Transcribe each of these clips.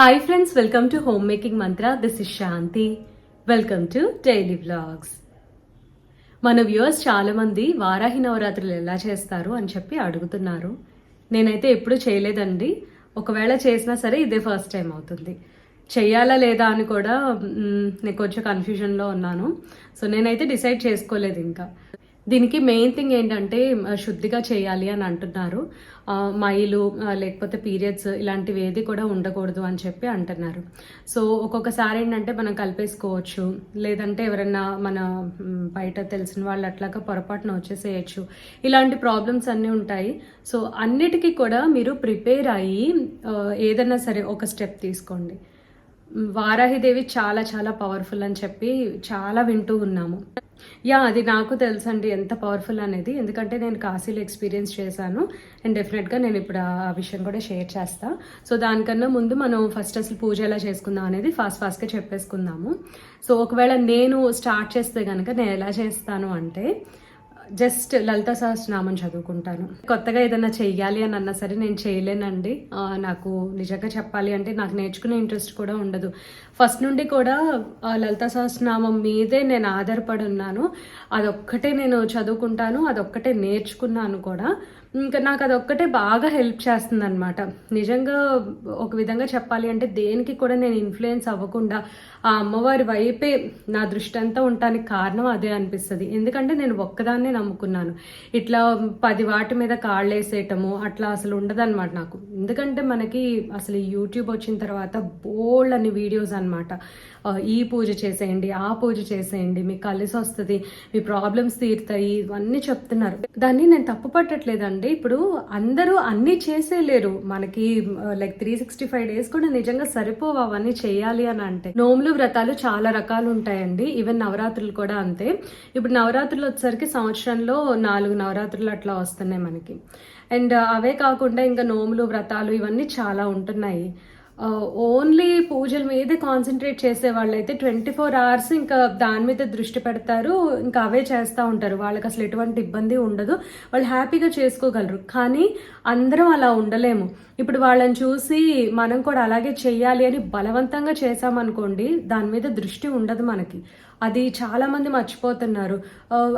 Hi friends welcome to home making Mantra this is Shanthi welcome to daily vlogs మన viewers చాలామంది వారాహి నవరాత్రులు ఎలా చేస్తారు అని చెప్పి అడుగుతున్నారు. నేనైతే ఎప్పుడూ చేయలేదండి. ఒకవేళ చేసినా సరే ఇదే ఫస్ట్ టైం అవుతుంది. చెయ్యాలా లేదా అని కూడా నేను కొంచెం కన్ఫ్యూజన్లో ఉన్నాను. సో నేనైతే డిసైడ్ చేసుకోలేదు ఇంకా. దీనికి మెయిన్ థింగ్ ఏంటంటే శుద్ధిగా చేయాలి అని అంటున్నారు. మైలు లేకపోతే పీరియడ్స్ ఇలాంటివి ఏది కూడా ఉండకూడదు అని చెప్పి అంటున్నారు. సో ఒక్కొక్కసారి ఏంటంటే మనం కలిపేసుకోవచ్చు. లేదంటే ఎవరైనా మన బయట తెలిసిన వాళ్ళు అట్లాగా పొరపాటున వచ్చేసేయచ్చు. ఇలాంటి ప్రాబ్లమ్స్ అన్నీ ఉంటాయి. సో అన్నిటికీ కూడా మీరు ప్రిపేర్ అయ్యి ఏదైనా సరే ఒక స్టెప్ తీసుకోండి. వారాహిదేవి చాలా చాలా పవర్ఫుల్ అని చెప్పి చాలా వింటూ ఉన్నాము. యా అది నాకు తెలుసండి ఎంత పవర్ఫుల్ అనేది. ఎందుకంటే నేను కాశీలో ఎక్స్పీరియన్స్ చేశాను. అండ్ డెఫినెట్గా నేను ఇప్పుడు ఆ విషయం కూడా షేర్ చేస్తా. సో దానికన్నా ముందు మనం ఫస్ట్ అసలు పూజ ఎలా చేసుకుందాం అనేది ఫాస్ట్ ఫాస్ట్గా చెప్పేసుకుందాము. సో ఒకవేళ నేను స్టార్ట్ చేస్తే కనుక నేను ఎలా చేస్తాను అంటే జస్ట్ లలిత సహస్రనామం చదువుకుంటాను. కొత్తగా ఏదైనా చెయ్యాలి అని అన్నా సరే నేను చేయలేనండి. నాకు నిజంగా చెప్పాలి అంటే నాకు నేర్చుకునే ఇంట్రెస్ట్ కూడా ఉండదు. ఫస్ట్ నుండి కూడా ఆ లలిత సహస్రనామం మీదే నేను ఆధారపడి ఉన్నాను. అదొక్కటే నేను చదువుకుంటాను అదొక్కటే నేర్చుకున్నాను కూడా. ఇంకా నాకు అది ఒక్కటే బాగా హెల్ప్ చేస్తుంది అనమాట నిజంగా ఒక విధంగా చెప్పాలి అంటే దేనికి కూడా నేను ఇన్ఫ్లుయెన్స్ అవ్వకుండా ఆ అమ్మవారి వైపే నా దృష్టి అంతా ఉండటానికి కారణం అదే అనిపిస్తుంది. ఎందుకంటే నేను ఒక్కదాన్నే నమ్ముకున్నాను. ఇట్లా పది వాటి మీద కాళ్ళు వేసేయటము అట్లా అసలు ఉండదన్నమాట నాకు. ఎందుకంటే మనకి అసలు యూట్యూబ్ వచ్చిన తర్వాత బోల్డ్ అని వీడియోస్ అనమాట ఈ పూజ చేసేయండి ఆ పూజ చేసేయండి మీకు కలిసి వస్తుంది మీ ప్రాబ్లమ్స్ తీరుతాయి ఇవన్నీ చెప్తున్నారు. దాన్ని నేను తప్పు పట్టట్లేదండి ఇప్పుడు అందరూ అన్నీ చేసేయలేరు మనకి like three sixty five days కూడా నిజంగా సరిపోవు అవన్నీ చేయాలి అని అంటే. నోములు వ్రతాలు చాలా రకాలు ఉంటాయండి. ఈవెన్ నవరాత్రులు కూడా అంతే. ఇప్పుడు నవరాత్రులు వచ్చేసరికి సంవత్సరంలో నాలుగు నవరాత్రులు అట్లా వస్తున్నాయి మనకి. అండ్ అవే కాకుండా ఇంకా నోములు వ్రతాలు ఇవన్నీ చాలా ఉంటున్నాయి. Uh, ఓన్లీ పూజల మీదే కాన్సన్ట్రేట్ చేసే వాళ్ళైతే ట్వంటీ ఫోర్ అవర్స్ ఇంకా దాని మీద దృష్టి పెడతారు ఇంకా అవే చేస్తూ ఉంటారు. వాళ్ళకి అసలు ఎటువంటి ఇబ్బంది ఉండదు. వాళ్ళు హ్యాపీగా చేసుకోగలరు. కానీ అందరం అలా ఉండలేము. ఇప్పుడు వాళ్ళని చూసి మనం కూడా అలాగే చేయాలి అని బలవంతంగా చేసామనుకోండి దాని మీద దృష్టి ఉండదు మనకి. అది చాలామంది మర్చిపోతున్నారు.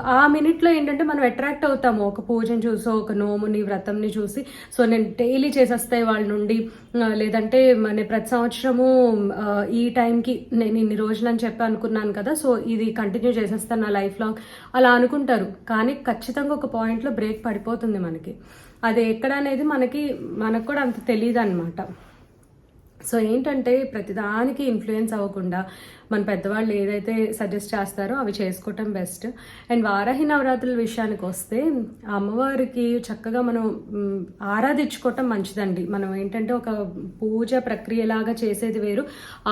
ఆ, మినిట్లో ఏంటంటే మనం అట్రాక్ట్ అవుతాము. ఒక పూజను చూసో ఒక నోముని వ్రతంని చూసి. సో నేను డైలీ చేసేస్తాయి వాళ్ళ నుండి లేదంటే మన ప్రతి సంవత్సరము ఈ టైంకి నేను ఇన్ని రోజులు అని చెప్పి అనుకున్నాను కదా సో ఇది కంటిన్యూ చేసేస్తాను నా లైఫ్ లాంగ్ అలా అనుకుంటారు. కానీ ఖచ్చితంగా ఒక పాయింట్లో బ్రేక్ పడిపోతుంది మనకి. అది ఎక్కడ అనేది మనకి మనకు కూడా అంత తెలియదు అనమాట సో ఏంటంటే ప్రతిదానికి ఇన్ఫ్లుయెన్స్ అవ్వకుండా మన పెద్దవాళ్ళు ఏదైతే సజెస్ట్ చేస్తారో అవి చేసుకోవటం బెస్ట్ అండ్ వారాహి నవరాత్రుల విషయానికి వస్తే అమ్మవారికి చక్కగా మనం ఆరాధించుకోవటం మంచిదండి. మనం ఏంటంటే ఒక పూజ ప్రక్రియలాగా చేసేది వేరు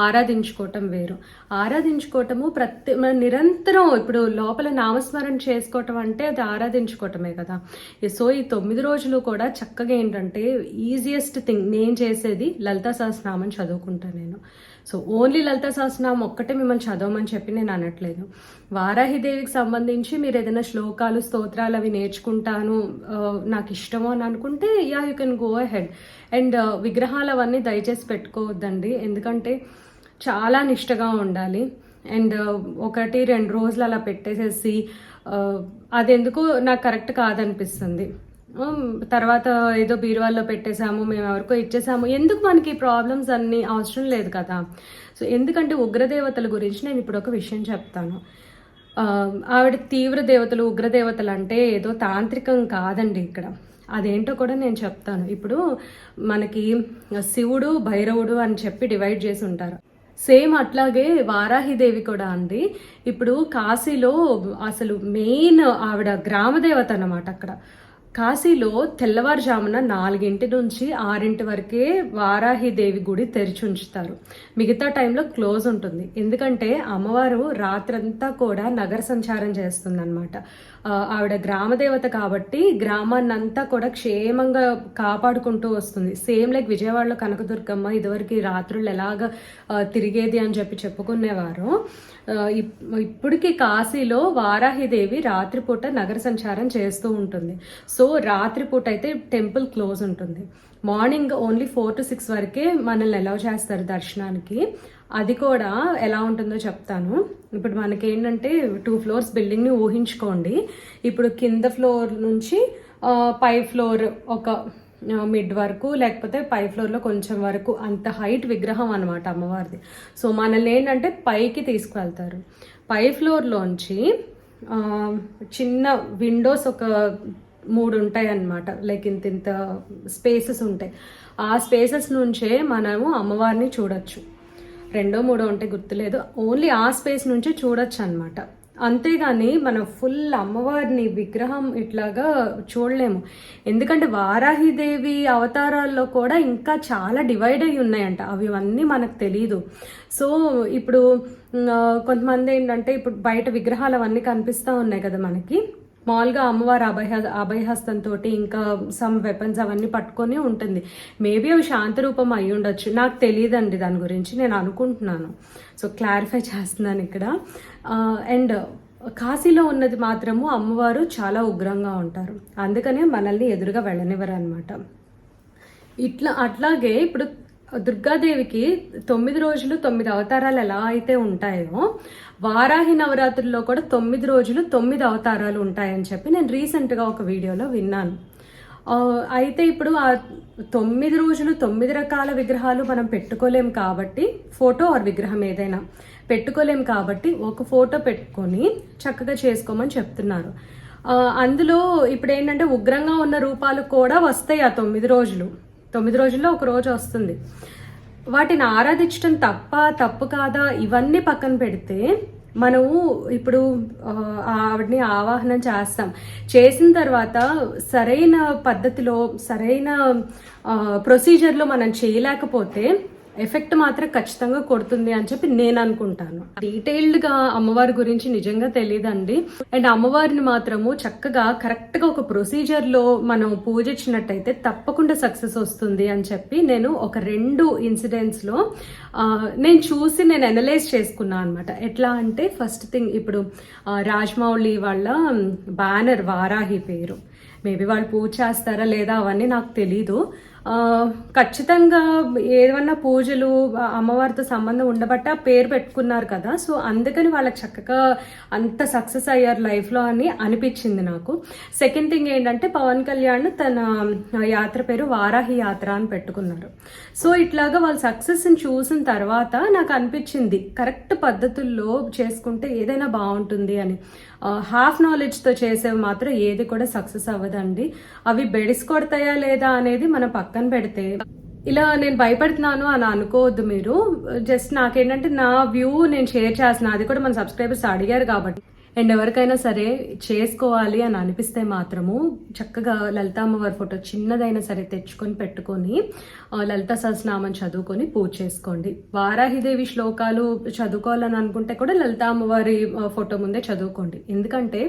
ఆరాధించుకోవటం వేరు. ఆరాధించుకోవటము ప్రతి మన నిరంతరం ఇప్పుడు లోపల నామస్మరణ చేసుకోవటం అంటే అది ఆరాధించుకోవటమే కదా. సో ఈ తొమ్మిది రోజులు కూడా చక్కగా ఏంటంటే ఈజియెస్ట్ థింగ్ నేను చేసేది లలితా సహస్రనామం చదువుకుంటాను నేను. సో ఓన్లీ లలిత సహస్రనామం ఒక్కటే మిమ్మల్ని చదవమని చెప్పి నేను అనట్లేదు. వారాహిదేవికి సంబంధించి మీరు ఏదైనా శ్లోకాలు స్తోత్రాలు అవి నేర్చుకుంటాను నాకు ఇష్టము అని అనుకుంటే yeah you can go ahead and విగ్రహాలు అవన్నీ దయచేసి పెట్టుకోవద్దండి. ఎందుకంటే చాలా నిష్టగా ఉండాలి. అండ్ uh, ఒకటి రెండు రోజులు అలా పెట్టేసేసి uh, అది ఎందుకు నాకు కరెక్ట్ కాదనిపిస్తుంది. తర్వాత ఏదో బీరువాల్లో పెట్టేశాము మేము ఎవరికో ఇచ్చేసాము ఎందుకు మనకి ప్రాబ్లమ్స్ అన్నీ అవసరం లేదు కదా? సో ఎందుకంటే ఉగ్రదేవతల గురించి నేను ఇప్పుడు ఒక విషయం చెప్తాను. ఆవిడ తీవ్ర దేవతలు ఉగ్రదేవతలు అంటే ఏదో తాంత్రికం కాదండి ఇక్కడ. అదేంటో కూడా నేను చెప్తాను. ఇప్పుడు మనకి శివుడు భైరవుడు అని చెప్పి డివైడ్ చేసి ఉంటారు. సేమ్ అట్లాగే వారాహిదేవి కూడా అండి ఇప్పుడు కాశీలో అసలు మెయిన్ ఆవిడ గ్రామదేవత అన్నమాట అక్కడ. కాశీలో తెల్లవారుజామున నాలుగింటి నుంచి ఆరింటి వరకే వారాహిదేవి గుడి తెరిచి ఉంచుతారు. మిగతా టైంలో క్లోజ్ ఉంటుంది. ఎందుకంటే అమ్మవారు రాత్రంతా కూడా నగర సంచారం చేస్తుందన్నమాట. ఆవిడ గ్రామదేవత కాబట్టి గ్రామాన్ని అంతా కూడా క్షేమంగా కాపాడుకుంటూ వస్తుంది. సేమ్ లైక్ విజయవాడలో కనకదుర్గమ్మ ఇదివరకు రాత్రులు ఎలాగ తిరిగేది అని చెప్పి చెప్పుకునేవారు. ఇప్పటికీ ఇప్- ఇప్పటికి కాశీలో వారాహిదేవి రాత్రిపూట నగర సంచారం చేస్తూ ఉంటుంది. సో రాత్రిపూట అయితే టెంపుల్ క్లోజ్ ఉంటుంది. Morning only four to six వరకే మనల్ని అలౌ చేస్తారు దర్శనానికి. అది కూడా ఎలా ఉంటుందో చెప్తాను. ఇప్పుడు మనకేంటంటే టూ ఫ్లోర్స్ బిల్డింగ్ని ఊహించుకోండి. ఇప్పుడు కింద ఫ్లోర్ నుంచి పై ఫ్లోర్ ఒక మిడ్ వరకు లేకపోతే పై ఫ్లోర్లో కొంచెం వరకు అంత హైట్ విగ్రహం అనమాట అమ్మవారిది. సో మనల్ని ఏంటంటే పైకి తీసుకువెళ్తారు. పై ఫ్లోర్లోంచి చిన్న విండోస్ ఒక మూడు ఉంటాయి అన్నమాట లైక్ ఇంత ఇంత స్పేసెస్ ఉంటాయి. ఆ స్పేసెస్ నుంచే మనము అమ్మవారిని చూడొచ్చు. రెండో మూడో ఉంటే గుర్తులేదు. ఓన్లీ ఆ స్పేస్ నుంచే చూడొచ్చు అనమాట అంతేగాని మనం ఫుల్ అమ్మవారిని విగ్రహం ఇట్లాగా చూడలేము. ఎందుకంటే వారాహిదేవి అవతారాల్లో కూడా ఇంకా చాలా డివైడ్ అయి ఉన్నాయంట. అవి అన్నీ మనకు తెలియదు సో ఇప్పుడు కొంతమంది ఏంటంటే ఇప్పుడు బయట విగ్రహాలు అవన్నీ కనిపిస్తూ ఉన్నాయి కదా మనకి. మామూలుగా అమ్మవారు అభయ అభయహస్తంతో ఇంకా సమ్ వెపన్స్ అవన్నీ పట్టుకొని ఉంటుంది. మేబీ అవి శాంత రూపం అయి ఉండొచ్చు. నాకు తెలియదండి దాని గురించి నేను అనుకుంటున్నాను. సో క్లారిఫై చేస్తున్నాను ఇక్కడ. Uh, అండ్ కాశీలో ఉన్నది మాత్రము అమ్మవారు చాలా ఉగ్రంగా ఉంటారు. అందుకనే మనల్ని ఎదురుగా వెళ్ళనివ్వరు అనమాట ఇట్లా అట్లాగే ఇప్పుడు దుర్గాదేవికి తొమ్మిది రోజులు తొమ్మిది అవతారాలు ఎలా అయితే ఉంటాయో వారాహి నవరాత్రుల్లో కూడా తొమ్మిది రోజులు తొమ్మిది అవతారాలు ఉంటాయని చెప్పి నేను రీసెంట్గా ఒక వీడియోలో విన్నాను. అయితే ఇప్పుడు ఆ తొమ్మిది రోజులు తొమ్మిది రకాల విగ్రహాలు మనం పెట్టుకోలేం కాబట్టి ఫోటో ఆర్ విగ్రహం ఏదైనా పెట్టుకోలేం కాబట్టి ఒక ఫోటో పెట్టుకొని చక్కగా చేసుకోమని చెప్తున్నారు. అందులో ఇప్పుడు ఏంటంటే ఉగ్రంగా ఉన్న రూపాలు కూడా వస్తాయి ఆ తొమ్మిది రోజులు. తొమ్మిది రోజుల్లో ఒక రోజు వస్తుంది. వాటిని ఆరాధించడం తప్ప తప్పు కాదా ఇవన్నీ పక్కన పెడితే మనము ఇప్పుడు ఆవిడని ఆవాహనం చేస్తాం. చేసిన తర్వాత సరైన పద్ధతిలో సరైన ప్రొసీజర్లో మనం చేయలేకపోతే ఎఫెక్ట్ మాత్రం ఖచ్చితంగా కొడుతుంది అని చెప్పి నేను అనుకుంటాను. డీటెయిల్డ్గా అమ్మవారి గురించి నిజంగా తెలియదండి అండ్ అమ్మవారిని మాత్రము చక్కగా కరెక్ట్గా ఒక ప్రొసీజర్లో మనం పూజించినట్టయితే తప్పకుండా సక్సెస్ వస్తుంది అని చెప్పి నేను ఒక రెండు ఇన్సిడెంట్స్లో నేను చూసి నేను అనలైజ్ చేసుకున్నాను అనమాట ఎట్లా అంటే ఫస్ట్ థింగ్ ఇప్పుడు రాజమౌళి వాళ్ళ బ్యానర్ వారాహి పేరు. మేబీ వాళ్ళు పూజ చేస్తారా లేదా అవన్నీ నాకు తెలీదు. ఖచ్చితంగా ఏమన్నా పూజలు అమ్మవారితో సంబంధం ఉండబట్ట పేరు పెట్టుకున్నారు కదా. సో అందుకని వాళ్ళకి చక్కగా అంత సక్సెస్ అయ్యారు లైఫ్లో అని అనిపించింది నాకు. సెకండ్ థింగ్ ఏంటంటే పవన్ కళ్యాణ్ తన యాత్ర పేరు వారాహి యాత్ర అని పెట్టుకున్నారు. సో ఇట్లాగా వాళ్ళ సక్సెస్ని చూసిన తర్వాత నాకు అనిపించింది కరెక్ట్ పద్ధతుల్లో చేసుకుంటే ఏదైనా బాగుంటుంది అని. హాఫ్ నాలెడ్జ్తో చేసేవి మాత్రం ఏది కూడా సక్సెస్ అవ్వదండి. అవి బెడిస్ కొడతాయా లేదా అనేది మనం పక్కన పెడితే ఇలా నేను భయపడుతున్నాను అని అనుకోవద్దు మీరు. జస్ట్ నాకేంటంటే నా వ్యూ నేను షేర్ చేస్తున్నా అది కూడా మన సబ్స్క్రైబర్స్ అడిగారు కాబట్టి. అండ్ ఎవరికైనా సరే చేసుకోవాలి అని అనిపిస్తే మాత్రము చక్కగా లలిత అమ్మవారి ఫోటో చిన్నదైనా సరే తెచ్చుకొని పెట్టుకొని లలిత సహస్రనామం చదువుకొని పూజ చేసుకోండి. వారాహిదేవి శ్లోకాలు చదువుకోవాలని అనుకుంటే కూడా లలిత అమ్మవారి ఫోటో ముందే చదువుకోండి. ఎందుకంటే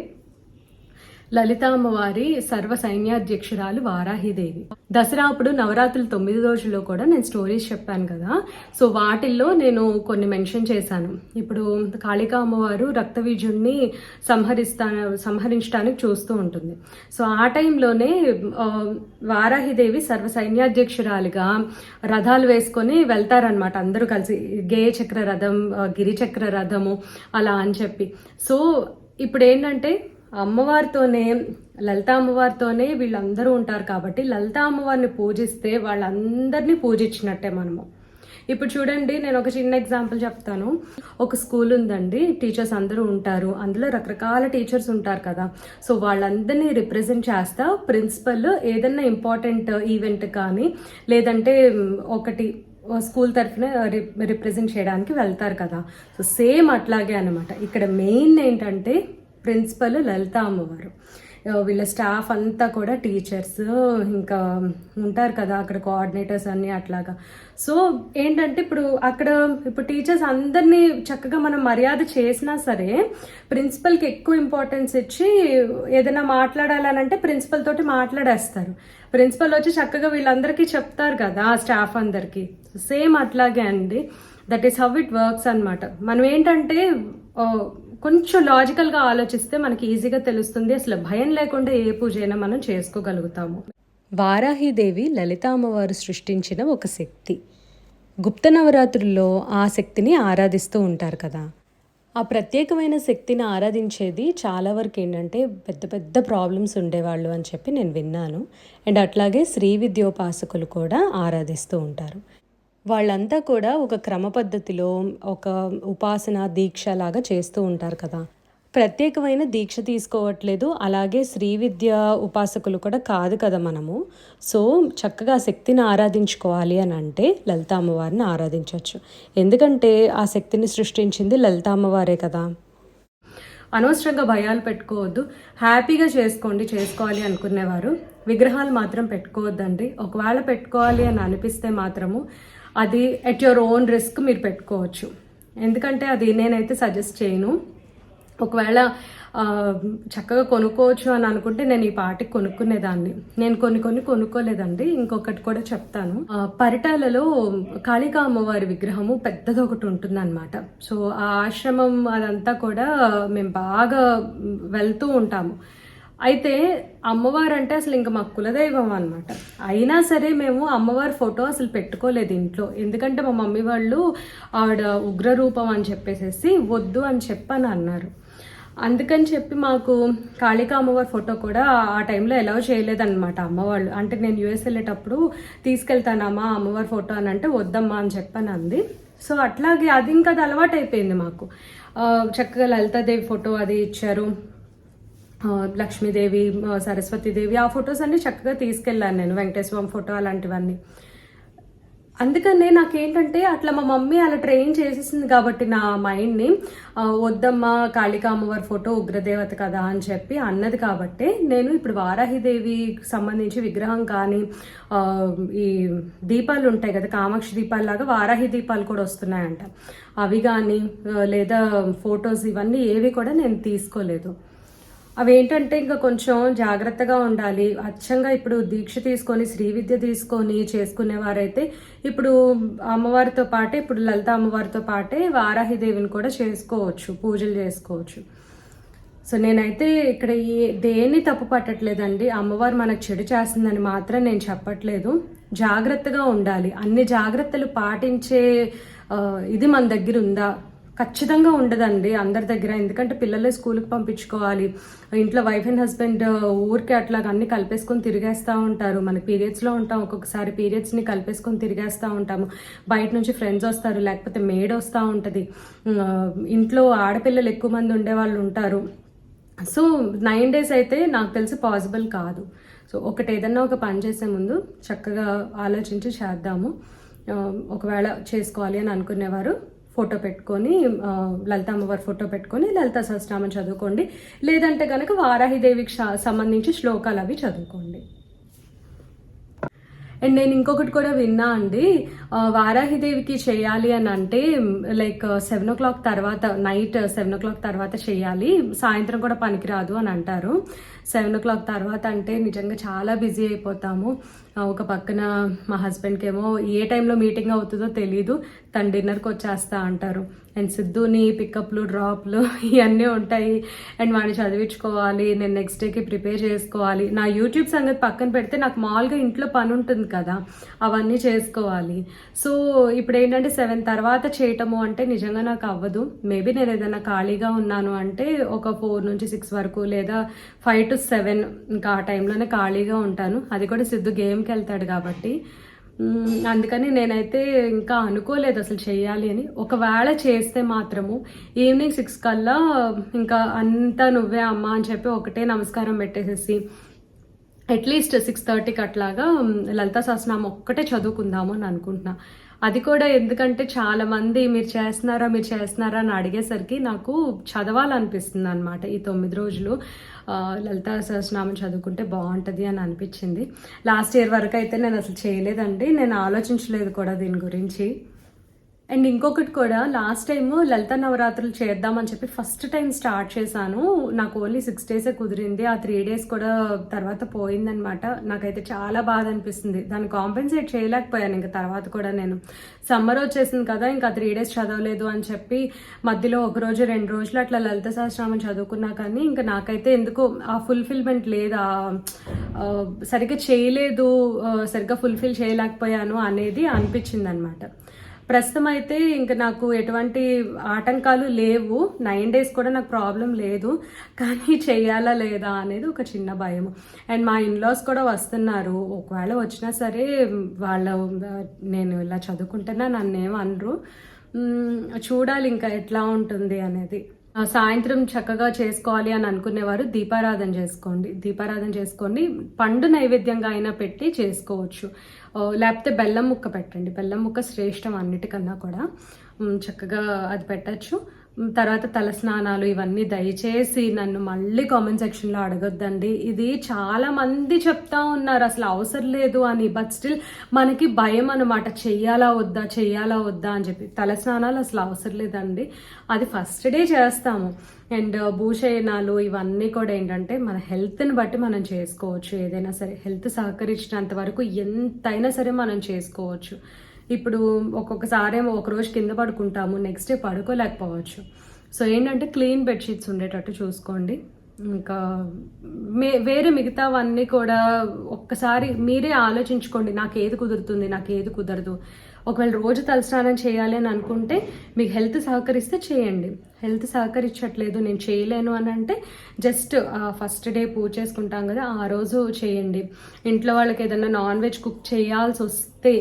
లలిత అమ్మవారి సర్వ సైన్యాధ్యక్షురాలు వారాహిదేవి. దసరా అప్పుడు నవరాత్రులు తొమ్మిది రోజుల్లో కూడా నేను స్టోరీస్ చెప్పాను కదా. సో వాటిల్లో నేను కొన్ని మెన్షన్ చేశాను. ఇప్పుడు కాళికా అమ్మవారు రక్తవీజుణ్ణి సంహరిస్తా సంహరించడానికి చూస్తూ ఉంటుంది. సో ఆ టైంలోనే వారాహిదేవి సర్వ సైన్యాధ్యక్షురాలిగా రథాలు వేసుకొని వెళ్తారనమాట అందరూ కలిసి గేయచక్ర రథం గిరిచక్ర రథము అలా అని చెప్పి. సో ఇప్పుడు ఏంటంటే అమ్మవారితోనే లలిత అమ్మవారితోనే వీళ్ళందరూ ఉంటారు కాబట్టి లలిత అమ్మవారిని పూజిస్తే వాళ్ళందరినీ పూజించినట్టే మనము. ఇప్పుడు చూడండి నేను ఒక చిన్న ఎగ్జాంపుల్ చెప్తాను. ఒక స్కూల్ ఉందండి టీచర్స్ అందరూ ఉంటారు. అందులో రకరకాల టీచర్స్ ఉంటారు కదా. సో వాళ్ళందరినీ రిప్రజెంట్ చేస్తా ప్రిన్సిపల్ ఏదన్నా ఇంపార్టెంట్ ఈవెంట్ కానీ లేదంటే ఒకటి స్కూల్ తరఫున రిప్రజెంట్ చేయడానికి వెళ్తారు కదా. సో సేమ్ అట్లాగే అనమాట ఇక్కడ మెయిన్ ఏంటంటే ప్రిన్సిపల్ లలిత అమ్మవారు. వీళ్ళ స్టాఫ్ అంతా కూడా టీచర్స్ ఇంకా ఉంటారు కదా అక్కడ కోఆర్డినేటర్స్ అన్నీ అట్లాగా. సో ఏంటంటే ఇప్పుడు అక్కడ ఇప్పుడు టీచర్స్ అందరినీ చక్కగా మనం మర్యాద చేసినా సరే ప్రిన్సిపల్కి ఎక్కువ ఇంపార్టెన్స్ ఇచ్చి ఏదైనా మాట్లాడాలనంటే ప్రిన్సిపల్ తోటి మాట్లాడేస్తారు. ప్రిన్సిపల్ వచ్చి చక్కగా వీళ్ళందరికీ చెప్తారు కదా స్టాఫ్ అందరికీ. సేమ్ అట్లాగే అండి. That is how it works అన్నమాట. మనం ఏంటంటే కొంచెం లాజికల్గా ఆలోచిస్తే మనకి ఈజీగా తెలుస్తుంది. అసలు భయం లేకుండా ఏ పూజ అయినా మనం చేసుకోగలుగుతాము. వారాహిదేవి లలిత అమ్మవారు సృష్టించిన ఒక శక్తి. గుప్త నవరాత్రుల్లో ఆ శక్తిని ఆరాధిస్తూ ఉంటారు కదా. ఆ ప్రత్యేకమైన శక్తిని ఆరాధించేది చాలా వరకు ఏంటంటే పెద్ద పెద్ద ప్రాబ్లమ్స్ ఉండేవాళ్ళు అని చెప్పి నేను విన్నాను. అండ్ అట్లాగే శ్రీ విద్యోపాసకులు కూడా ఆరాధిస్తూ ఉంటారు. వాళ్ళంతా కూడా ఒక క్రమ పద్ధతిలో ఒక ఉపాసన దీక్ష లాగా చేస్తూ ఉంటారు కదా. ప్రత్యేకమైన దీక్ష తీసుకోవట్లేదు. అలాగే శ్రీ విద్య ఉపాసకులు కూడా కాదు కదా మనము. సో చక్కగా శక్తిని ఆరాధించుకోవాలి అని అంటే లలిత అమ్మవారిని ఆరాధించవచ్చు. ఎందుకంటే ఆ శక్తిని సృష్టించింది లలిత అమ్మవారే కదా. అనవసరంగా భయాలు పెట్టుకోవద్దు. హ్యాపీగా చేసుకోండి చేసుకోవాలి అనుకునేవారు. విగ్రహాలు మాత్రం పెట్టుకోవద్దండి. ఒకవేళ పెట్టుకోవాలి అని అనిపిస్తే మాత్రము అది ఎట్ యువర్ ఓన్ రిస్క్ మీరు పెట్టుకోవచ్చు. ఎందుకంటే అది నేనైతే సజెస్ట్ చేయను. ఒకవేళ చక్కగా కొనుక్కోవచ్చు అని అనుకుంటే నేను ఈ పాటికి కొనుక్కునేదాన్ని. నేను కొన్ని కొన్ని కొనుక్కోలేదండి. ఇంకొకటి కూడా చెప్తాను. పరిటాలలో కాళికా అమ్మవారి విగ్రహము పెద్దది ఒకటి ఉంటుందన్నమాట. సో ఆ ఆశ్రమం అదంతా కూడా మేము బాగా వెళ్తూ ఉంటాము. అయితే అమ్మవారు అంటే అసలు ఇంకా మాకు కులదైవం అనమాట అయినా సరే మేము అమ్మవారి ఫోటో అసలు పెట్టుకోలేదు ఇంట్లో. ఎందుకంటే మా మమ్మీ వాళ్ళు ఆవిడ ఉగ్రరూపం అని చెప్పేసేసి వద్దు అని చెప్పని అన్నారు. అందుకని చెప్పి మాకు కాళికా అమ్మవారి ఫోటో కూడా ఆ టైంలో ఎలా చేయలేదన్నమాట అమ్మవాళ్ళు. అంటే నేను యూఎస్ వెళ్ళేటప్పుడు తీసుకెళ్తానమ్మా అమ్మవారి ఫోటో అని అంటే వద్దమ్మా అని చెప్పని అంది. సో అట్లాగే అది ఇంకా అది అలవాటు అయిపోయింది మాకు చక్కగా లలితాదేవి ఫోటో అది ఇచ్చారు. లక్ష్మీదేవి సరస్వతీదేవి ఆ ఫొటోస్ అన్ని చక్కగా తీసుకెళ్ళాను నేను. వెంకటేశ్వరం ఫోటో అలాంటివన్నీ. అందుకనే నాకేంటంటే అట్లా మా మమ్మీ అలా ట్రైన్ చేసేసింది కాబట్టి నా మైండ్ని వద్దమ్మ వద్దమ్మా ఫోటో ఉగ్రదేవత కదా అని చెప్పి అన్నది కాబట్టి నేను ఇప్పుడు వారాహిదేవికి సంబంధించి విగ్రహం కానీ ఈ దీపాలు ఉంటాయి కదా కామాక్షి దీపాలు లాగా వారాహి దీపాలు కూడా వస్తున్నాయంట. అవి కానీ లేదా ఫొటోస్ ఇవన్నీ ఏవి కూడా నేను తీసుకోలేదు. అవి ఏంటంటే ఇంకా కొంచెం జాగ్రత్తగా ఉండాలి. అచ్చంగా ఇప్పుడు దీక్ష తీసుకొని శ్రీ విద్య తీసుకొని చేసుకునేవారైతే ఇప్పుడు అమ్మవారితో పాటే ఇప్పుడు లలిత అమ్మవారితో పాటే వారాహిదేవిని కూడా చేసుకోవచ్చు పూజలు చేసుకోవచ్చు. సో నేనైతే ఇక్కడ ఏ దేన్ని తప్పు పట్టట్లేదండి. అమ్మవారు మనకు చెడు చేస్తుందని మాత్రం నేను చెప్పట్లేదు. జాగ్రత్తగా ఉండాలి. అన్ని జాగ్రత్తలు పాటించే ఇది మన దగ్గర ఉందా? ఖచ్చితంగా ఉండదండి అందరి దగ్గర ఎందుకంటే పిల్లలే స్కూల్కి పంపించుకోవాలి. ఇంట్లో వైఫ్ అండ్ హస్బెండ్ ఊరికే అట్లా అన్ని కలిపేసుకొని తిరిగేస్తూ ఉంటారు. మన పీరియడ్స్లో ఉంటాం ఒక్కొక్కసారి పీరియడ్స్ని కలిపేసుకొని తిరిగేస్తూ ఉంటాము. బయట నుంచి ఫ్రెండ్స్ వస్తారు లేకపోతే మేడ్ వస్తూ ఉంటుంది. ఇంట్లో ఆడపిల్లలు ఎక్కువ మంది ఉండేవాళ్ళు ఉంటారు. సో నైన్ డేస్ అయితే నాకు తెలిసి పాసిబుల్ కాదు. సో ఒకటి ఏదన్నా ఒక పని చేసే ముందు చక్కగా ఆలోచించి చేద్దాము. ఒకవేళ చేసుకోవాలి అని అనుకునేవారు ఫోటో పెట్టుకొని లలిత అమ్మవారి ఫోటో పెట్టుకొని లలిత సహస్రామం చదువుకోండి. లేదంటే కనుక వారాహిదేవికి సంబంధించి శ్లోకాలు అవి చదువుకోండి. అండ్ నేను ఇంకొకటి కూడా విన్నా అండి వారాహిదేవికి చేయాలి అని అంటే లైక్ సెవెన్ ఓ క్లాక్ తర్వాత నైట్ సెవెన్ ఓ క్లాక్ తర్వాత చేయాలి. సాయంత్రం కూడా పనికిరాదు అని అంటారు. సెవెన్ ఓ క్లాక్ తర్వాత అంటే నిజంగా చాలా బిజీ అయిపోతాము. ఒక పక్కన మా హస్బెండ్కి ఏమో ఏ టైంలో మీటింగ్ అవుతుందో తెలీదు. తను డిన్నర్కి వచ్చేస్తా అంటారు. అండ్ సిద్ధుని పికప్లు డ్రాప్లు ఇవన్నీ ఉంటాయి. అండ్ వాడిని చదివించుకోవాలి నేను నెక్స్ట్ డేకి ప్రిపేర్ చేసుకోవాలి. నా యూట్యూబ్ సంగతి పక్కన పెడితే నాకు మామూలుగా ఇంట్లో పని ఉంటుంది కదా అవన్నీ చేసుకోవాలి. సో ఇప్పుడు ఏంటంటే సెవెన్ తర్వాత చేయటము అంటే నిజంగా నాకు అవ్వదు. మేబీ నేను ఏదైనా ఖాళీగా ఉన్నాను అంటే ఒక ఫోర్ నుంచి సిక్స్ వరకు లేదా ఫైవ్ టు సెవెన్ ఇంకా ఆ టైంలోనే ఖాళీగా ఉంటాను. అది కూడా సిద్ధు గేమ్కి వెళ్తాడు కాబట్టి. అందుకని నేనైతే ఇంకా అనుకోలేదు అసలు చేయాలి అని. ఒకవేళ చేస్తే మాత్రము ఈవినింగ్ సిక్స్ కల్లా ఇంకా అంతా నువ్వే అమ్మ అని చెప్పి ఒకటే నమస్కారం పెట్టేసేసి అట్లీస్ట్ సిక్స్ థర్టీకి అట్లాగా లలితా సహస్రనామం ఒక్కటే చదువుకుందాము అని అనుకుంటున్నా. అది కూడా ఎందుకంటే చాలా మంది మీరు చేస్తున్నారా మీరు చేస్తున్నారా అని అడిగేసరికి నాకు చదవాలనిపిస్తుంది అనమాట ఈ తొమ్మిది రోజులు. లలితా సహస్రనామం చదువుకుంటే బాగుంటుంది అని అనిపించింది. లాస్ట్ ఇయర్ వరకు అయితే నేను అసలు చేయలేదండి. నేను ఆలోచించలేదు కూడా దీని గురించి. అండ్ ఇంకొకటి కూడా లాస్ట్ టైం లలిత నవరాత్రులు చేద్దామని చెప్పి ఫస్ట్ టైం స్టార్ట్ చేశాను. నాకు ఓన్లీ సిక్స్ డేసే కుదిరింది. ఆ త్రీ డేస్ కూడా తర్వాత పోయిందనమాట నాకైతే చాలా బాధ అనిపిస్తుంది. దాన్ని కాంపెన్సేట్ చేయలేకపోయాను ఇంకా తర్వాత కూడా నేను. సమ్మర్ వచ్చేసింది కదా ఇంకా త్రీ డేస్ చదవలేదు అని చెప్పి మధ్యలో ఒక రోజు రెండు రోజులు అట్లా లలిత సహస్రామం చదువుకున్నా కానీ ఇంకా నాకైతే ఎందుకో ఆ ఫుల్ఫిల్మెంట్ లేదా. సరిగ్గా చేయలేదు సరిగ్గా ఫుల్ఫిల్ చేయలేకపోయాను అనేది అనిపించింది అనమాట ప్రస్తుతం అయితే ఇంకా నాకు ఎటువంటి ఆటంకాలు లేవు. నైన్ డేస్ కూడా నాకు ప్రాబ్లం లేదు. కానీ చేయాలా లేదా అనేది ఒక చిన్న భయం. అండ్ మా ఇన్లాస్ కూడా వస్తున్నారు. ఒకవేళ వచ్చినా సరే వాళ్ళ నేను ఇలా చదువుకుంటున్నా నన్ను ఏమనరు అనరు చూడాలి ఇంకా ఎట్లా ఉంటుంది అనేది. సాయంత్రం చక్కగా చేసుకోవాలి అని అనుకునేవారు. దీపారాధన చేసుకోండి దీపారాధన చేసుకోండి. పండు నైవేద్యంగా అయినా పెట్టి చేసుకోవచ్చు. లేకపోతే బెల్లం ముక్క పెట్టండి. బెల్లం ముక్క శ్రేష్టం అన్నిటికన్నా కూడా. చక్కగా అది పెట్టచ్చు. తర్వాత తలస్నానాలు ఇవన్నీ దయచేసి నన్ను మళ్ళీ కామెంట్ సెక్షన్లో అడగొద్దండి. ఇది చాలా మంది చెప్తా ఉన్నారు అసలు అవసరం లేదు అని. బట్ స్టిల్ మనకి భయం అనమాట చెయ్యాలా వద్దా చెయ్యాలా వద్దా అని చెప్పి. తలస్నానాలు అసలు అవసరం లేదండి. అది ఫస్ట్ డే చేస్తాము. అండ్ uh, భూషయనాలు ఇవన్నీ కూడా ఏంటంటే మన హెల్త్ని బట్టి మనం చేసుకోవచ్చు. ఏదైనా సరే హెల్త్ సహకరించినంత వరకు ఎంతైనా సరే మనం చేసుకోవచ్చు. ఇప్పుడు ఒక్కొక్కసారి ఏమో ఒక రోజు కింద పడుకుంటాము నెక్స్ట్ డే పడుకోలేకపోవచ్చు. సో ఏంటంటే క్లీన్ బెడ్షీట్స్ ఉండేటట్టు చూసుకోండి. ఇంకా మే వేరే మిగతావన్నీ కూడా ఒక్కసారి మీరే ఆలోచించుకోండి నాకు ఏది కుదురుతుంది నాకు ఏది కుదరదు. ఒకవేళ రోజు తలస్నానం చేయాలి అని అనుకుంటే మీకు హెల్త్ సహకరిస్తే చేయండి. హెల్త్ సహకరించట్లేదు నేను చేయలేను అని అంటే జస్ట్ ఫస్ట్ డే పూజ చేసుకుంటాం కదా ఆ రోజు చేయండి. ఇంట్లో వాళ్ళకి ఏదైనా నాన్ వెజ్ కుక్ చేయాల్సి వస్తే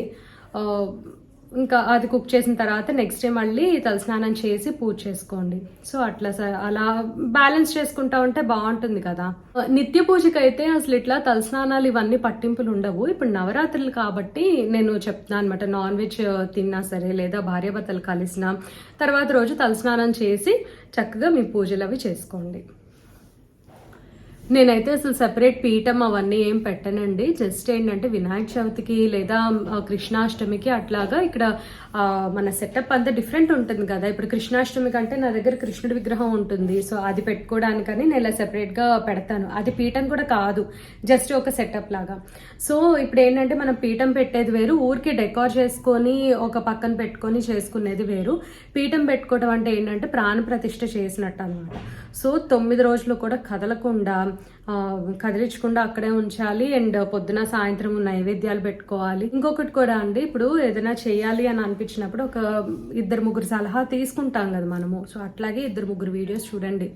ఇంకా అది కుక్ చేసిన తర్వాత నెక్స్ట్ డే మళ్ళీ తలస్నానం చేసి పూజ చేసుకోండి. సో అట్లా సార్ అలా బ్యాలెన్స్ చేసుకుంటా ఉంటే బాగుంటుంది కదా. నిత్య పూజకి అయితే అసలు ఇట్లా తలస్నానాలు ఇవన్నీ పట్టింపులు ఉండవు. ఇప్పుడు నవరాత్రులు కాబట్టి నేను చెప్తున్నాను అనమాట నాన్ వెజ్ తిన్నా సరే లేదా భార్యాభర్తలు కలిసిన తర్వాత రోజు తలస్నానం చేసి చక్కగా మీ పూజలు అవి చేసుకోండి. నేనైతే అసలు సెపరేట్ పీఠం అవన్నీ ఏం పెట్టనండి. జస్ట్ ఏంటంటే వినాయక చవితికి లేదా కృష్ణాష్టమికి అట్లాగా ఇక్కడ మన సెటప్ అంతా డిఫరెంట్ ఉంటుంది కదా. ఇప్పుడు కృష్ణాష్టమికి అంటే నా దగ్గర కృష్ణుడి విగ్రహం ఉంటుంది. సో అది పెట్టుకోవడానికని నేను ఇలా సెపరేట్గా పెడతాను. అది పీఠం కూడా కాదు. జస్ట్ ఒక సెటప్ లాగా. సో ఇప్పుడు ఏంటంటే మనం పీఠం పెట్టేది వేరు. ఊరికి డెకార్ చేసుకొని ఒక పక్కన పెట్టుకొని చేసుకునేది వేరు. పీఠం పెట్టుకోవడం అంటే ఏంటంటే ప్రాణ ప్రతిష్ఠ చేసినట్టు అనమాట సో తొమ్మిది రోజులు కూడా కదలకుండా కదిలించకుండా అక్కడే ఉంచాలి. అండ్ పొద్దున సాయంత్రం నైవేద్యాలు పెట్టుకోవాలి. ఇంకొకటి కూడా అండి ఇప్పుడు ఏదైనా చేయాలి అని అనిపించినప్పుడు ఒక ఇద్దరు ముగ్గురు సలహా తీసుకుంటాం కదా మనము. సో అట్లాగే ఇద్దరు ముగ్గురు వీడియోస్ చూడండి.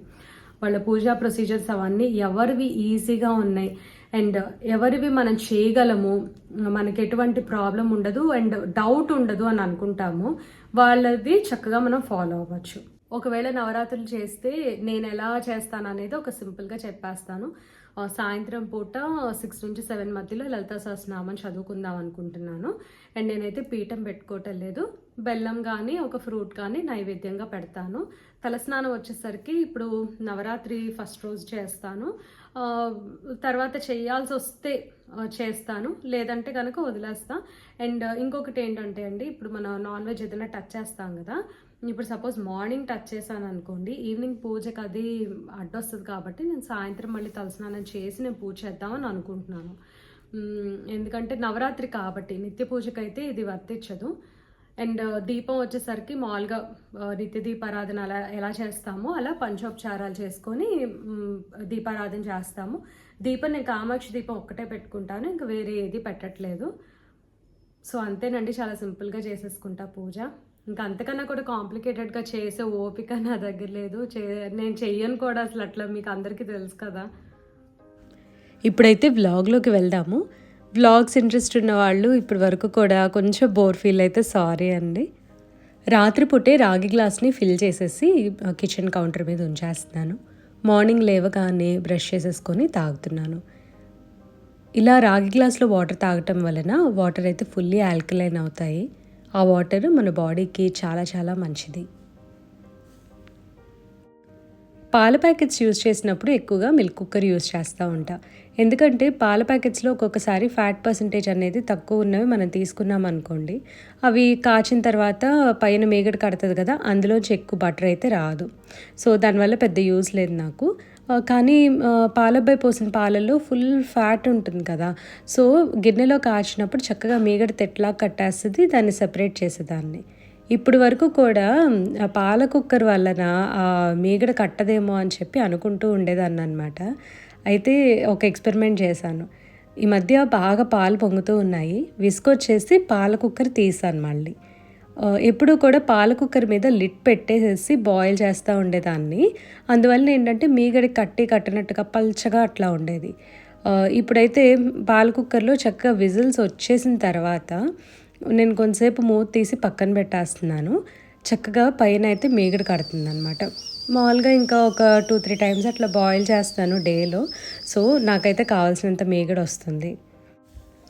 వాళ్ళ పూజా ప్రొసీజర్స్ అవన్నీ ఎవరివి ఈజీగా ఉన్నాయి. అండ్ ఎవరివి మనం చేయగలము మనకి ఎటువంటి ప్రాబ్లం ఉండదు అండ్ డౌట్ ఉండదు అని అనుకుంటాము. వాళ్ళది చక్కగా మనం ఫాలో అవ్వచ్చు. ఒకవేళ నవరాత్రులు చేస్తే నేను ఎలా చేస్తాను అనేది ఒక సింపుల్గా చెప్పేస్తాను. సాయంత్రం పూట సిక్స్ నుంచి సెవెన్ మధ్యలో లలితా సహస్రనామం చదువుకుందాం అనుకుంటున్నాను. అండ్ నేనైతే పీఠం పెట్టుకోవటం లేదు. బెల్లం కానీ ఒక ఫ్రూట్ కానీ నైవేద్యంగా పెడతాను. తలస్నానం వచ్చేసరికి ఇప్పుడు నవరాత్రి ఫస్ట్ రోజు చేస్తాను. తర్వాత చేయాల్సి వస్తే చేస్తాను. లేదంటే కనుక వదిలేస్తా. అండ్ ఇంకొకటి ఏంటంటే అండి ఇప్పుడు మనం నాన్ వెజ్ ఏదైనా టచ్ చేస్తాం కదా ఇప్పుడు సపోజ్ మార్నింగ్ టచ్ చేశాను అనుకోండి ఈవినింగ్ పూజకి అది అడ్డొస్తుంది కాబట్టి నేను సాయంత్రం మళ్ళీ తలస్నానం చేసి నేను పూజ చేద్దామని అనుకుంటున్నాను. ఎందుకంటే నవరాత్రి కాబట్టి నిత్య పూజకైతే ఇది వర్తించదు అండ్ దీపం వచ్చేసరికి మామూలుగా నిత్య దీపారాధన అలా ఎలా చేస్తామో అలా పంచోపచారాలు చేసుకొని దీపారాధన చేస్తాము. దీపం నేను కామాక్షి దీపం ఒక్కటే పెట్టుకుంటాను ఇంకా వేరే ఏది పెట్టట్లేదు. సో అంతేనండి చాలా సింపుల్గా చేసేసుకుంటా పూజ. ఇంకా అంతకన్నా కూడా కాంప్లికేటెడ్గా చేసే ఓపిక నా దగ్గర లేదు. చే నేను చెయ్యను కూడా అసలు అట్లా మీకు అందరికీ తెలుసు కదా. ఇప్పుడైతే వ్లాగ్లోకి వెళ్దాము. వ్లాగ్స్ ఇంట్రెస్ట్ ఉన్న వాళ్ళు ఇప్పటి వరకు కూడా కొంచెం బోర్ ఫీల్ అయితే సారీ అండి. రాత్రిపూటే రాగి గ్లాస్ని ఫిల్ చేసేసి కిచెన్ కౌంటర్ మీద ఉంచేస్తున్నాను. మార్నింగ్ లేవగానే బ్రష్ చేసేసుకొని తాగుతున్నాను. ఇలా రాగి గ్లాస్లో వాటర్ తాగటం వలన వాటర్ అయితే ఫుల్లీ ఆల్కలైన్ అవుతాయి. ఆ వాటర్ మన బాడీకి చాలా చాలా మంచిది. పాల ప్యాకెట్స్ యూజ్ చేసినప్పుడు ఎక్కువగా మిల్క్ కుక్కర్ యూజ్ చేస్తూ ఉంటా. ఎందుకంటే పాల ప్యాకెట్స్లో ఒక్కొక్కసారి ఫ్యాట్ పర్సంటేజ్ అనేది తక్కువ ఉన్నవి మనం తీసుకున్నాం అనుకోండి అవి కాచిన తర్వాత పైన మేగడ కడుతుంది కదా అందులోంచి ఎక్కువ బటర్ అయితే రాదు. సో దానివల్ల పెద్ద యూస్ లేదు నాకు. కానీ పాలబ్బాయి పోసిన పాలల్లో ఫుల్ ఫ్యాట్ ఉంటుంది కదా. సో గిన్నెలో కాచినప్పుడు చక్కగా మీగడ తెట్లా కట్టేస్తుంది దాన్ని సెపరేట్ చేసేదాన్ని. ఇప్పుడు వరకు కూడా పాల కుక్కర్ వలన మీగడ కట్టదేమో అని చెప్పి అనుకుంటూ ఉండేదాన్ని అనమాట అయితే ఒక ఎక్స్పెరిమెంట్ చేశాను. ఈ మధ్య బాగా పాలు పొంగుతూ ఉన్నాయి. విసుకొచ్చేసి పాల కుక్కర్ తీసాను మళ్ళీ. ఎప్పుడూ కూడా పాల కుక్కర్ మీద లిట్ పెట్టేసేసి బాయిల్ చేస్తూ ఉండేదాన్ని. అందువల్ల ఏంటంటే మీగడి కట్టి కట్టినట్టుగా పల్చగా అట్లా ఉండేది. ఇప్పుడైతే పాల కుక్కర్లో చక్కగా విజిల్స్ వచ్చేసిన తర్వాత నేను కొంతసేపు మూత తీసి పక్కన పెట్టేస్తున్నాను. చక్కగా పైన అయితే మీగడ కడుతుంది అనమాట మామూలుగా ఇంకా ఒక టూ త్రీ టైమ్స్ అట్లా బాయిల్ చేస్తాను డేలో. సో నాకైతే కావాల్సినంత మీగడ వస్తుంది.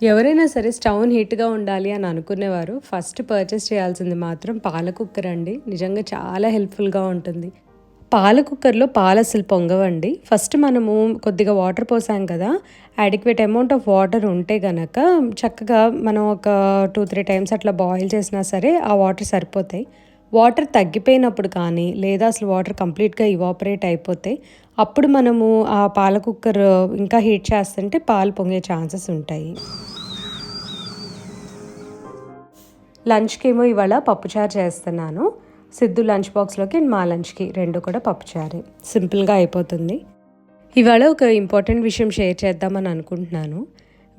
ఎవరైనా సరే స్టవ్ హీట్గా ఉండాలి అని అనుకునేవారు. ఫస్ట్ పర్చేస్ చేయాల్సింది మాత్రం పాల కుక్కర్ అండి. నిజంగా చాలా హెల్ప్ఫుల్గా ఉంటుంది. పాల కుక్కర్లో పాలు అసలు పొంగవండి. ఫస్ట్ మనము కొద్దిగా వాటర్ పోసాం కదా అడిక్వేట్ అమౌంట్ ఆఫ్ వాటర్ ఉంటే గనక చక్కగా మనం ఒక టూ త్రీ టైమ్స్ అట్లా బాయిల్ చేసినా సరే ఆ వాటర్ సరిపోతాయి. వాటర్ తగ్గిపోయినప్పుడు కానీ లేదా అసలు వాటర్ కంప్లీట్గా ఇవాపరేట్ అయిపోతే అప్పుడు మనము ఆ పాల కుక్కర్ ఇంకా హీట్ చేస్తుంటే పాలు పొంగే ఛాన్సెస్ ఉంటాయి. లంచ్కి ఏమో ఇవాళ పప్పుచారు చేస్తున్నాను. సిద్ధు లంచ్ బాక్స్లోకి మా లంచ్కి రెండు కూడా పప్పుచారే సింపుల్గా అయిపోతుంది. ఇవాళ ఒక ఇంపార్టెంట్ విషయం షేర్ చేద్దామని అనుకుంటున్నాను.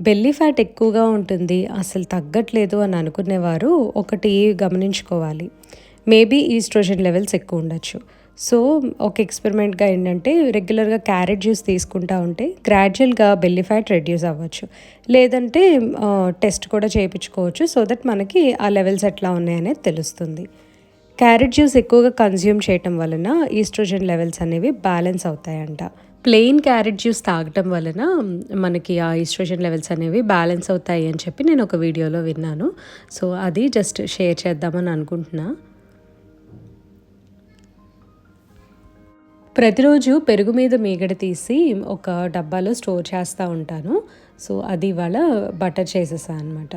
బెల్లీ ఫ్యాట్ ఎక్కువగా ఉంటుంది అసలు తగ్గట్లేదు అని అనుకునేవారు ఒకటి గమనించుకోవాలి. మేబీ ఈస్ట్రోజన్ లెవెల్స్ ఎక్కువ ఉండొచ్చు. సో ఒక ఎక్స్పెరిమెంట్గా ఏంటంటే రెగ్యులర్గా క్యారెట్ జ్యూస్ తీసుకుంటా ఉంటే గ్రాడ్యువల్గా బెల్లి ఫ్యాట్ రెడ్యూస్ అవ్వచ్చు. లేదంటే టెస్ట్ కూడా చేయించుకోవచ్చు సో దట్ మనకి ఆ లెవెల్స్ ఎట్లా ఉన్నాయనేది తెలుస్తుంది. క్యారెట్ జ్యూస్ ఎక్కువగా కన్జ్యూమ్ చేయటం వలన ఈస్ట్రోజన్ లెవెల్స్ అనేవి బ్యాలెన్స్ అవుతాయంట. ప్లెయిన్ క్యారెట్ జ్యూస్ తాగటం వలన మనకి ఆ ఈస్ట్రోజన్ లెవెల్స్ అనేవి బ్యాలెన్స్ అవుతాయి అని చెప్పి నేను ఒక వీడియోలో విన్నాను. సో అది జస్ట్ షేర్ చేద్దామని అనుకుంటున్నాను ప్రతిరోజు పెరుగు మీద మీగడ తీసి ఒక డబ్బాలో స్టోర్ చేస్తూ ఉంటాను. సో అది ఇవాళ బటర్ చేసేసాను అనమాట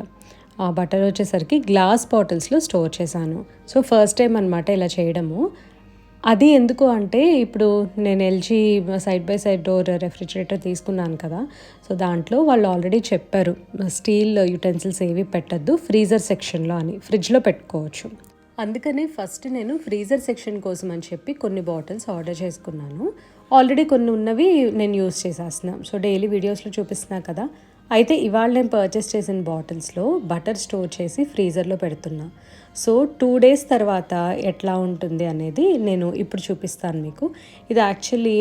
ఆ బటర్ వచ్చేసరికి గ్లాస్ బాటిల్స్లో స్టోర్ చేశాను. సో ఫస్ట్ టైం అనమాట ఇలా చేయడము. అది ఎందుకు అంటే ఇప్పుడు నేను LG side by side door refrigerator తీసుకున్నాను కదా. సో దాంట్లో వాళ్ళు ఆల్రెడీ చెప్పారు స్టీల్ యుటెన్సిల్స్ ఏవి పెట్టద్దు ఫ్రీజర్ సెక్షన్లో అని ఫ్రిడ్జ్లో పెట్టుకోవచ్చు. అందుకనే ఫస్ట్ నేను ఫ్రీజర్ సెక్షన్ కోసం అని చెప్పి కొన్ని బాటిల్స్ ఆర్డర్ చేసుకున్నాను. ఆల్రెడీ కొన్ని ఉన్నవి నేను యూస్ చేసేస్తున్నాను సో డైలీ వీడియోస్లో చూపిస్తున్నా కదా. అయితే ఇవాళ నేను పర్చేస్ చేసిన బాటిల్స్లో బటర్ స్టోర్ చేసి ఫ్రీజర్లో పెడుతున్నా. సో టూ డేస్ తర్వాత ఎట్లా ఉంటుంది అనేది నేను ఇప్పుడు చూపిస్తాను మీకు. ఇది యాక్చువల్లీ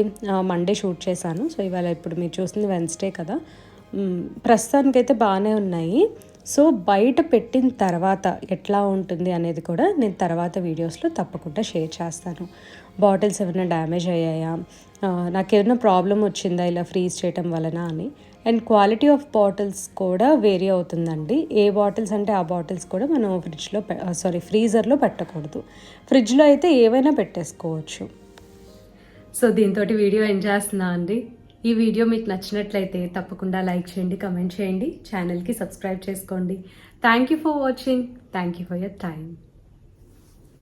మండే షూట్ చేశాను. సో ఇవాళ ఇప్పుడు మీరు చూసింది వెన్స్డే కదా. ప్రస్తుతానికైతే బాగానే ఉన్నాయి. సో బయట పెట్టిన తర్వాత ఎట్లా ఉంటుంది అనేది కూడా నేను తర్వాత వీడియోస్లో తప్పకుండా షేర్ చేస్తాను. బాటిల్స్ ఏమైనా డ్యామేజ్ అయ్యాయా? నాకు నాకేమైనా ప్రాబ్లం వచ్చిందా ఇలా ఫ్రీజ్ చేయటం వలన అని? అండ్ క్వాలిటీ ఆఫ్ బాటిల్స్ కూడా వేరీ అవుతుందండి. ఏ బాటిల్స్ అంటే ఆ బాటిల్స్ కూడా మనం ఫ్రిడ్జ్లో సారీ ఫ్రీజర్లో పెట్టకూడదు. ఫ్రిడ్జ్లో అయితే ఏవైనా పెట్టేసుకోవచ్చు. సో దీంతో వీడియో ఎంజాయ్ చేస్తున్నా అండి. ఈ వీడియో మీకు నచ్చినట్లయితే తప్పకుండా లైక్ చేయండి కమెంట్ చేయండి. ఛానల్కి సబ్స్క్రైబ్ చేసుకోండి. Thank you for watching thank you for your time